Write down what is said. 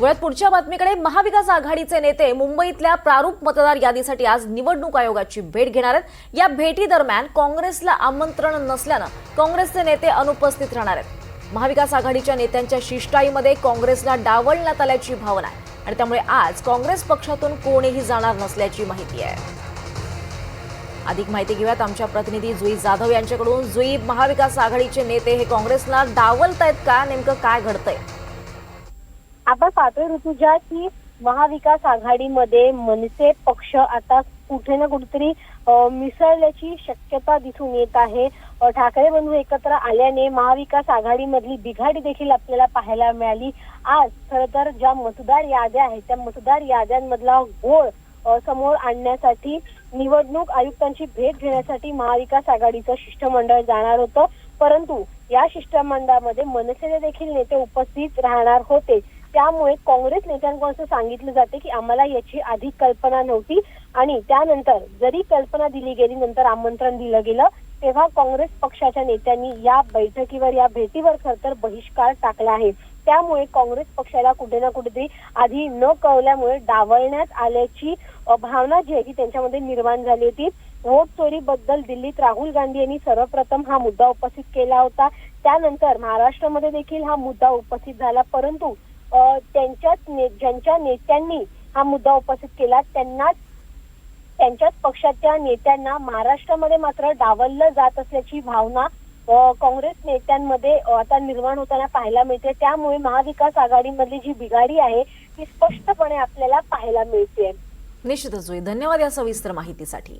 वळत पुढच्या बातमीकडे महाविकास आघाडीचे नेते मुंबईतल्या प्रारूप मतदार यादीसाठी आज निवडणूक आयोगाची भेट घेणार आहेत. या भेटी दरम्यान काँग्रेसला आमंत्रण नसल्यानं काँग्रेसचे नेते अनुपस्थित राहणार आहेत. महाविकास आघाडीच्या नेत्यांच्या शिष्टाईमध्ये काँग्रेसला डावलण्यात आल्याची भावना आहे आणि त्यामुळे आज काँग्रेस पक्षातून कोणीही जाणार नसल्याची माहिती आहे. अधिक माहिती घेऊयात आमच्या प्रतिनिधी जुई जाधव यांच्याकडून. जुई महाविकास आघाडीचे नेते हे काँग्रेसला डावलतायत का? नेमकं काय घडतंय? आपण पाहतोय ऋतुजा की महाविकास आघाडीमध्ये मनसे पक्ष आता कुठे ना कुठेतरी मिसळल्याची शक्यता दिसून येत आहे. ठाकरे बंधू एकत्र आल्याने महाविकास आघाडीमधली बिघाडी देखील आपल्याला पाहायला मिळाली. आज खर तर ज्या मतदार याद्या आहेत त्या मतदार याद्यांमधला घोळ समोर आणण्यासाठी निवडणूक आयुक्तांची भेट घेण्यासाठी महाविकास आघाडीचं शिष्टमंडळ जाणार होतं. परंतु या शिष्टमंडळामध्ये मनसेचे देखील नेते उपस्थित राहणार होते. त्यामुळे काँग्रेस नेत्यांकडून असं सांगितलं जाते की आम्हाला याची आधी कल्पना नव्हती आणि त्यानंतर जरी कल्पना दिली गेली नंतर आमंत्रण दिलं गेलं तेव्हा काँग्रेस पक्षाच्या नेत्यांनी या बैठकीवर या भेटीवर खर तर बहिष्कार टाकला आहे. त्यामुळे काँग्रेस पक्षाला कुठे ना कुठेतरी आधी न कळल्यामुळे डावळण्यात आल्याची भावना जी आहे ती त्यांच्यामध्ये निर्माण झाली होती. वोट चोरीबद्दल दिल्लीत राहुल गांधी यांनी सर्वप्रथम हा मुद्दा उपस्थित केला होता. त्यानंतर महाराष्ट्रामध्ये देखील हा मुद्दा उपस्थित झाला परंतु त्यांच्याच ज्यांच्या नेत्यांनी हा मुद्दा उपस्थित केला त्यांनाच त्यांच्याच पक्षाच्या नेत्यांना महाराष्ट्रामध्ये मात्र डावललं जात असल्याची भावना काँग्रेस नेत्यांमध्ये आता निर्माण होताना पाहायला मिळते. त्यामुळे महाविकास आघाडीमधली जी बिघाडी आहे ती स्पष्टपणे आपल्याला पाहायला मिळते. निश्चितच धन्यवाद या सविस्तर माहितीसाठी.